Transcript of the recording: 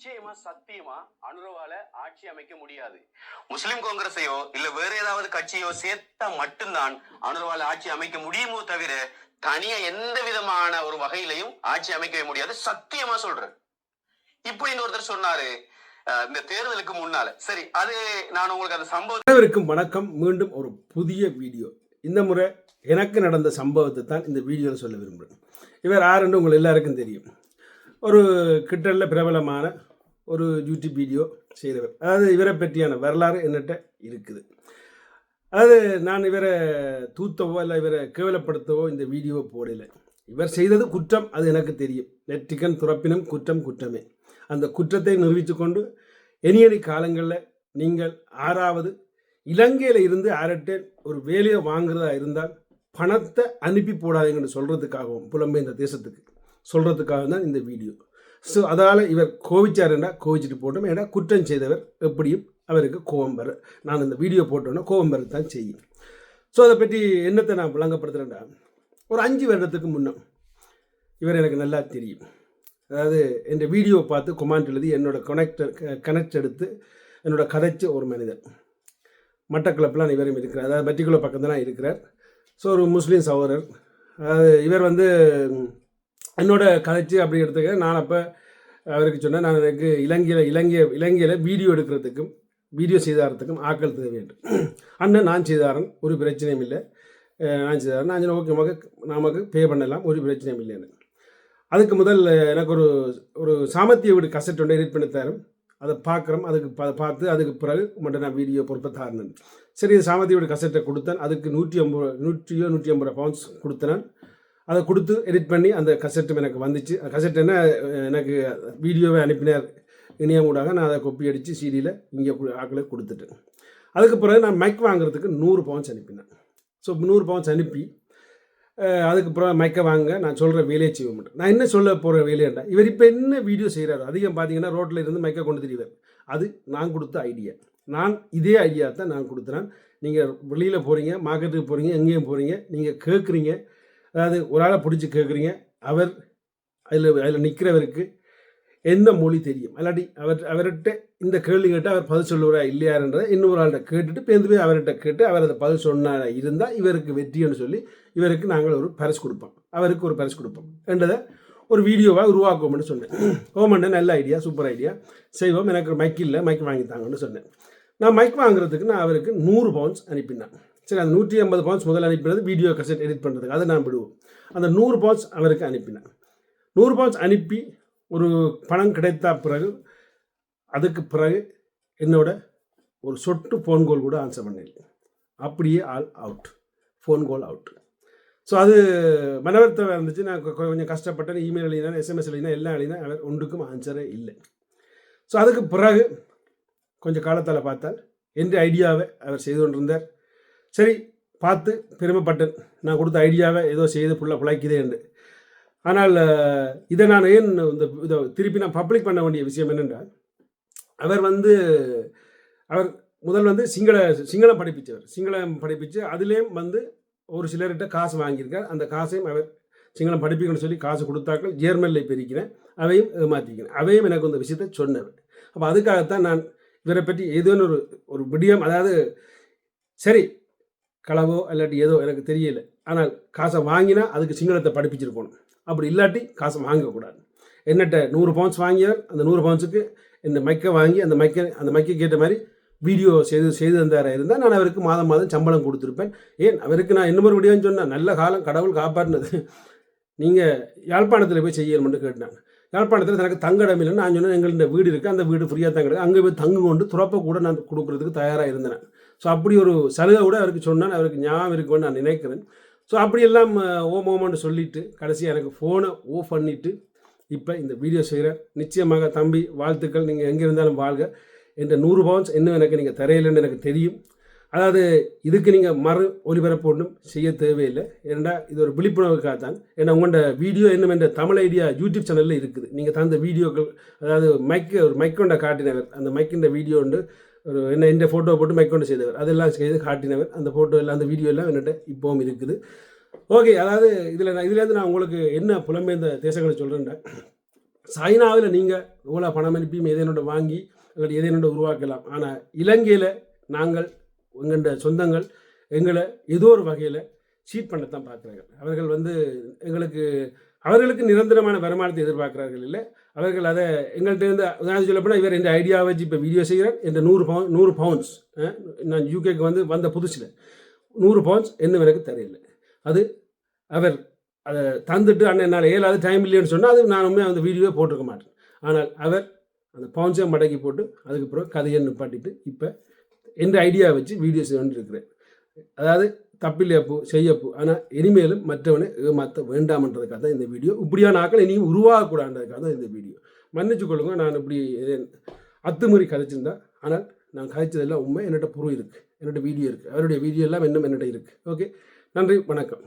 நிச்சயமா சத்தியமா அனுரவால ஆட்சி அமைக்க முடியாது. முஸ்லிம் காங்கிரஸையோ இல்ல வேற ஏதாவது கட்சியோ சேர்த்தா மட்டும்தான் அனுரவால ஆட்சி அமைக்க முடியுமோ தவிர தனியா எந்த விதமான ஒரு வகையிலையும் ஆட்சி அமைக்கவே முடியாது. சத்தியமா சொல்றேன். இப்படி இன்னொருத்தர் சொன்னாரு. இந்த தேர்தலுக்கு முன்னால. சரி அது நான் உங்களுக்கு அந்த சம்பவம் அனைவருக்கும் வணக்கம். மீண்டும் ஒரு புதிய வீடியோ. இந்த முறை எனக்கு நடந்த சம்பவத்தை தான் இந்த வீடியோவில் சொல்ல விரும்புகிறேன் இவர் யாருன்னு உங்களுக்கு எல்லாருக்கும் தெரியும். ஒரு கிட்டல்ல பிரபலமான ஒரு யூடியூப் வீடியோ செய்கிறவர் அதாவது இவரை பற்றியான வரலாறு என்னட்ட இருக்குது. அதாவது நான் இவரை தூத்தவோ இல்லை இவரை கேவலப்படுத்தவோ இந்த வீடியோவை போடலை. இவர் செய்தது குற்றம் அது எனக்கு தெரியும். நெற்றிக்கன் துறப்பினும் குற்றம் குற்றமே. அந்த குற்றத்தை நிரூபித்து கொண்டு இனியடி காலங்களில் நீங்கள் ஆறாவது இலங்கையில் இருந்து அரட்டை ஒரு வேலையை வாங்குறதா இருந்தால் பணத்தை அனுப்பி போடாதீங்கன்னு சொல்கிறதுக்காகவும் புலம்பெயர்ந்த தேசத்துக்கு சொல்கிறதுக்காக தான் இந்த வீடியோ ஸோ அதால் இவர் கோவிச்சாருன்னா கோவிச்சிட்டு போட்டோம். ஏன்னா குற்றம் செய்தவர் எப்படியும் அவருக்கு கோபம் வர நான் இந்த வீடியோ போட்டோன்னா கோபம் வரத்தான் செய்யும். ஸோ அதை பற்றி என்னத்தை நான் விளங்கப்படுத்துகிறேன்டா ஒரு அஞ்சு வருடத்துக்கு முன்னே இவர் எனக்கு நல்லா தெரியும். அதாவது என் வீடியோ பார்த்து கொமாண்ட் எழுதி என்னோடய கனெக்டர் கனெக்ட் எடுத்து என்னோட கதைச்ச ஒரு மனிதர். மட்டக்களப்பில் இவரும் இருக்கிறார். அதாவது பர்டிகுலர் பக்கத்தில் இருக்கிறார். ஸோ ஒரு முஸ்லீம் சகோதரர். அதாவது இவர் வந்து என்னோட கதைச்சு அப்படி எடுத்துக்க நான் அப்போ அவருக்கு சொன்னேன் நான் எனக்கு இலங்கையில் இலங்கைய இலங்கையில் வீடியோ எடுக்கிறதுக்கும் வீடியோ செய்தாரத்துக்கும் ஆக்கள் தேவை வேண்டும் அண்ணன் நான் செய்தாரன் ஒரு பிரச்சனையும் இல்லை. நான் செய்தாரன் நான் ஓகே நமக்கு நமக்கு பே பண்ணலாம் ஒரு பிரச்சனையும் இல்லைன்னு. அதுக்கு முதல் எனக்கு ஒரு ஒரு சாமர்த்திய வீடு கசட் ஒன்று எடிட் பண்ணி தரும் அதை பார்க்குறோம் அதுக்கு பா- பார்த்து அதுக்கு பிறகு மட்டும் நான் வீடியோ பொறுப்பை தாரினேன் சரி இது சாமர்த்திய வீடு கசட்டை கொடுத்தேன். அதுக்கு நூற்றி ஐம்பது நூற்றியோ நூற்றி ஐம்பது பவுன்ஸ் கொடுத்தேன். அதை கொடுத்து எடிட் பண்ணி அந்த கசட்டும் எனக்கு வந்துச்சு. கசெட் என்ன எனக்கு வீடியோவை அனுப்பினார். இணையம் ஊடாக நான் அதை கொப்பி அடித்து சீடியில் இங்கே ஆக்களை கொடுத்துட்டேன் அதுக்கு பிறகு நான் மைக் வாங்குறதுக்கு நூறு பவுன்ஸ் அனுப்பினேன். ஸோ நூறு பவுன்ஸ் அனுப்பி அதுக்கு பிறகு மைக்கை வாங்க நான் சொல்கிற வேலையை செய்ய மாட்டேன் நான் என்ன சொல்ல போகிற வேலையாண்டா இவர் இப்போ என்ன வீடியோ செய்கிறாரோ அதிகம் பார்த்தீங்கன்னா ரோட்டில் இருந்து மைக்கை கொண்டு தெரிவார். அது நான் கொடுத்த ஐடியா நான் இதே ஐடியா தான் நான் கொடுத்துறேன் நீங்கள் வெளியில் போகிறீங்க மார்க்கெட்டுக்கு போகிறீங்க எங்கேயும் போகிறீங்க நீங்கள் கேட்குறீங்க அதாவது ஒரு ஆளை பிடிச்சி கேட்குறீங்க அவர் அதில் அதில் நிற்கிறவருக்கு எந்த மொழி தெரியும்? இல்லாட்டி அவர் அவர்கிட்ட இந்த கேள்வி கேட்டு அவர் பதில் சொல்லுவாரா இல்லையாருன்றதை இன்னொரு ஆள்கிட்ட கேட்டுட்டு பேருந்து போய் அவர்கிட்ட கேட்டு அவர் அதை பதில் சொன்னார இருந்தால் இவருக்கு வெற்றின்னு சொல்லி இவருக்கு நாங்கள் ஒரு பரிசு கொடுப்போம். அவருக்கு ஒரு பரிசு கொடுப்போம். என்றதை ஒரு வீடியோவாக உருவாக்குவோம்னு சொன்னேன். ஓமண்ண நல்ல ஐடியா சூப்பர் ஐடியா செய்வோம். எனக்கு மைக் இல்லை மைக் வாங்கி தாங்கன்னு சொன்னேன். நான் மைக் வாங்குறதுக்கு நான் அவருக்கு நூறு பவுன்ஸ் அனுப்பினேன். சரி அந்த நூற்றி ஐம்பது பவுன்ஸ் முதல்ல அனுப்பினது வீடியோ கசெட் எடிட் பண்ணுறதுக்கு அதை நான் விடுவோம். அந்த நூறு பவுன்ஸ் அவருக்கு அனுப்பினேன். நூறு பவுண்ட்ஸ் அனுப்பி ஒரு பணம் கிடைத்த பிறகு அதுக்கு பிறகு என்னோட ஒரு சொட்டு ஃபோன் கால் கூட ஆன்சர் பண்ணல அப்படியே all out phone call out so அது மனவர்த்தம் இருந்துச்சு. நான் கொஞ்சம் கஷ்டப்பட்டேன். இமெயில் எழுதினா எஸ்எம்எஸ் எழுதினா எல்லாம் எழுதினா அவர் ஒன்றுக்கும் ஆன்சரே இல்லை. ஸோ அதுக்கு பிறகு கொஞ்சம் காலத்தால் பார்த்தால் எந்த ஐடியாவை அவர் செய்து கொண்டிருந்தார். சரி பார்த்து பெருமைப்பட்டேன் நான் கொடுத்த ஐடியாவை ஏதோ செய்து புள்ள புழைக்குதே என்று. ஆனால் இதை நான் ஏன் இந்த இதை திருப்பி நான் பப்ளிக் பண்ண வேண்டிய விஷயம் என்னென்றால் அவர் வந்து அவர் முதல் வந்து சிங்கள சிங்களம் படிப்பிச்சவர் சிங்களம் படிப்பிச்சு அதுலேயும் வந்து ஒரு சிலர்கிட்ட காசு வாங்கியிருக்கார். அந்த காசையும் அவர் சிங்களம் படிப்பிக்கணும்னு சொல்லி காசு கொடுத்தாக்கள் ஜேர்மனில் பெருக்கிறேன் அவையும் ஏமாற்றிக்கிறேன் அவையும் எனக்கு இந்த விஷயத்தை சொன்னவர். அப்போ அதுக்காகத்தான் நான் இவரை பற்றி ஏதோ ஒரு ஒரு விடியம் அதாவது சரி களவோ இல்லாட்டி ஏதோ எனக்கு தெரியல. ஆனால் காசை வாங்கினா அதுக்கு சிங்களத்தை படிப்பிச்சிருக்கணும். அப்படி இல்லாட்டி காசை வாங்கக்கூடாது. என்னட்ட நூறு பவுன்ஸ் வாங்கியார் அந்த நூறு பவுன்ஸுக்கு இந்த மைக்கை வாங்கி அந்த மைக்கை அந்த மைக்கை கேட்ட மாதிரி வீடியோ செய்து செய்து தந்தாரா இருந்தால் நான் அவருக்கு மாதம் மாதம் சம்பளம் கொடுத்துருப்பேன். ஏன்? அவருக்கு நான் இன்னொரு விடியோன்னு சொன்னேன் நல்ல காலம் கடவுள் காப்பாற்றினது. நீங்கள் யாழ்ப்பாணத்தில் போய் செய்யணும்னு கேட்டாங்க. யாழ்ப்பாணத்தில் எனக்கு தங்கடம் இல்லைன்னு நான் சொன்னேன். எங்கள்கிட்ட வீடு இருக்குது அந்த வீடு ஃப்ரீயாக தான் அங்கே போய் தங்கு கொண்டு துறப்ப கூட நான் கொடுக்குறதுக்கு தயாராக இருந்தேன். ஸோ அப்படி ஒரு சலுகை கூட அவருக்கு சொன்னால் அவருக்கு ஞாபகம் இருக்குன்னு நான் நினைக்கிறேன். ஸோ அப்படியெல்லாம் ஓம் ஓமான்னு சொல்லிவிட்டு கடைசியாக எனக்கு ஃபோனை ஓஃப் பண்ணிவிட்டு இப்போ இந்த வீடியோ செய்கிறேன் நிச்சயமாக தம்பி வாழ்த்துக்கள். நீங்கள் எங்கே இருந்தாலும் வாழ்க. என்ற நூறு பவுன்ஸ் இன்னும் எனக்கு நீங்கள் தரையில்லைன்னு எனக்கு தெரியும். அதாவது இதுக்கு நீங்கள் மறு ஒலிபரப்பு ஒன்றும் செய்ய தேவையில்லை. ஏன்னா இது ஒரு விழிப்புணர்வுக்காக தான். ஏன்னா உங்களோட வீடியோ என்னும் என்ற தமிழ் ஐடியா யூடியூப் சேனலில் இருக்குது. நீங்கள் தந்த வீடியோக்கள் அதாவது மைக்கு ஒரு மைக்கொண்ட காட்டினவர் அந்த மைக்கின்ற வீடியோ உண்டு ஒரு என்ன இந்த ஃபோட்டோ போட்டு மைக் கொண்டு செய்தவர் அதெல்லாம் செய்து காட்டினவர் அந்த ஃபோட்டோ எல்லாம் அந்த வீடியோ எல்லாம் என்னட்ட இப்போவும் இருக்குது ஓகே அதாவது இதில் நான் இதுலேருந்து நான் உங்களுக்கு என்ன புலம்பெயர்ந்த தேசங்களை சொல்கிறேன்டா சைனாவில் நீங்கள் இவ்வளோ பணம் அனுப்பியும் எதனோட வாங்கி அல்லது எதனோட உருவாக்கலாம் ஆனால் இலங்கையில் நாங்கள் எங்கள்ட சொந்தங்கள் எங்களை ஏதோ ஒரு வகையில் சீட் பண்ணத்தான் பார்க்குறாங்க அவர்கள் வந்து எங்களுக்கு அவர்களுக்கு நிரந்தரமான வருமானத்தை எதிர்பார்க்கிறார்கள் இல்லை. அவர்கள் அதை எங்கள்கிட்ட இருந்து உதாரணம் சொல்லப்போனால் இவர் இந்த ஐடியா வச்சு இப்போ வீடியோ செய்கிறார் இந்த நூறு பவுன் நூறு பவுண்ட்ஸ் நான் யூகேக்கு வந்து வந்த புதுசில் நூறு பவுண்ட்ஸ் இன்னும் எனக்கு தெரியல. அது அவர் அதை தந்துட்டு அண்ணன் என்னால் ஏழாவது டைம் இல்லைன்னு சொன்னால் அது நானுமே அந்த வீடியோவே போட்டிருக்க மாட்டேன். ஆனால் அவர் அந்த பவுன்ஸை மடக்கி போட்டு அதுக்கப்புறம் கதையை நிப்பாட்டிட்டு இப்போ எந்த ஐடியா வச்சு வீடியோ செய்யணுன்னு இருக்கிறேன் அதாவது தப்பில்லையப்போ செய்யப்போ ஆனால் இனிமேலும் மற்றவனை ஏமாற்ற வேண்டாம்ன்றதுக்காக தான் இந்த வீடியோ. இப்படியான ஆக்கள் இனியும் உருவாகக்கூடாதுன்றதுக்காக தான் இந்த வீடியோ. மன்னிச்சு கொள்ளுங்க நான் இப்படி அத்துமீறி கதைச்சிருந்தா ஆனால் நான் கதைச்சதெல்லாம் உண்மை. என்னோட புரு இருக்குது என்னோட வீடியோ இருக்குது அவருடைய வீடியோ எல்லாம் இன்னும் என்னோட இருக்குது ஓகே? நன்றி வணக்கம்.